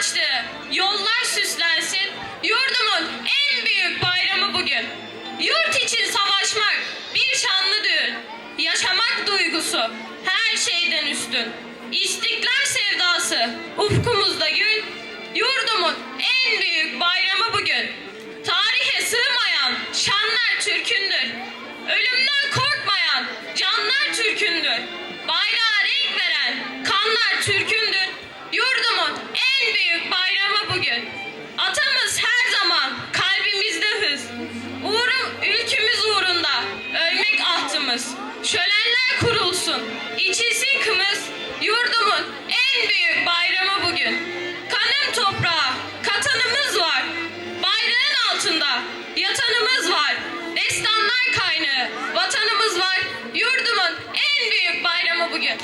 açtı, yollar süslensin. Yurdumun en büyük bayramı bugün. Yurt için savaşmak bir şanlı düğün. Yaşamak duygusu her şeyden üstün. İstiklal sevdası ufkumuzda gün. Yurdumun en büyük bayramı bugün. Tarihe sığmayan şanlar türkündür. Ölümden korkmayan Şölenler kurulsun, içilsin kımız. Yurdumun en büyük bayramı bugün. Kanım toprağa katanımız var. Bayrağın altında yatanımız var. Destanlar kaynağı vatanımız var. Yurdumun en büyük bayramı bugün.